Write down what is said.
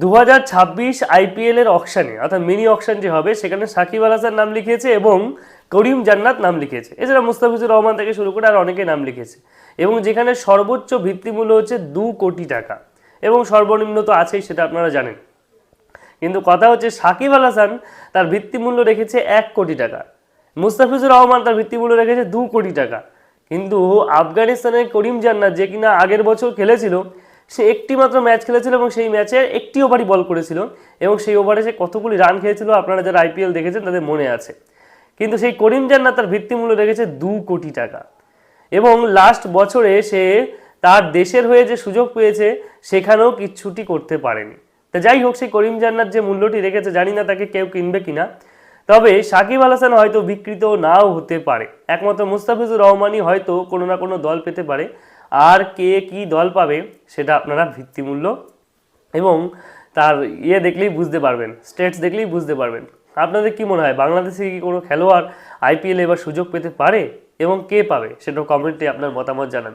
দু হাজার ছাব্বিশ আইপিএল এর অকশানে অর্থাৎ মিনি অকশন যে হবে, সেখানে সাকিব আল হাসান নাম লিখিয়েছে এবং করিম জান্নাত নাম লিখিয়েছে। এছাড়া মুস্তাফিজুর রহমান থেকে শুরু করে আর অনেকে নাম লিখেছে। এবং যেখানে সর্বোচ্চ ভিত্তিমূল্য হচ্ছে দু কোটি টাকা। এবং সর্বনিম্ন তো আছেই, সেটা আপনারা জানেন। কিন্তু কথা হচ্ছে, সাকিব আল হাসান তার ভিত্তিমূল্য রেখেছে এক কোটি টাকা। মুস্তাফিজুর রহমান তার ভিত্তিমূল্য রেখেছে দু কোটি টাকা। কিন্তু আফগানিস্তানের করিম জান্নাত, যে কিনা আগের বছর খেলেছিল সে একটি মাত্র ম্যাচ খেলেছিল এবং সেই ম্যাচে একটি ওভারই বল করেছিল এবং সেই ওভারে সে কতগুলি রান খেয়েছিল আপনারা যারা আইপিএল দেখেছেন তাদের মনে আছে। কিন্তু সেই করিম জান্নাত তার ভিত্তিমূল্য রেখেছে দু কোটি টাকা। এবং লাস্ট বছরে সে তার দেশের হয়ে যে সুযোগ পেয়েছে, সেখানেও কিচ্ছুটি করতে পারেনি। তা যাই হোক, সেই করিম জান্নাত যে মূল্যটি রেখেছে, জানি না তাকে কেউ কিনবে কিনা। তবে সাকিব আল হাসান হয়তো বিকৃত নাও হতে পারে। একমাত্র মুস্তাফিজুর রহমানই হয়তো কোনো না কোনো দল পেতে পারে। আর কে কি দল পাবে সেটা আপনারা ভিত্তিমূল্য এবং তার ইয়ে দেখলেই বুঝতে পারবেন স্টেটস দেখলেই বুঝতে পারবেন। আপনাদের কি মনে হয়, বাংলাদেশে কি কোনো খেলোয়াড় আইপিএলে এবার সুযোগ পেতে পারে এবং কে পাবে সেটা কমেন্টে আপনার মতামত জানান।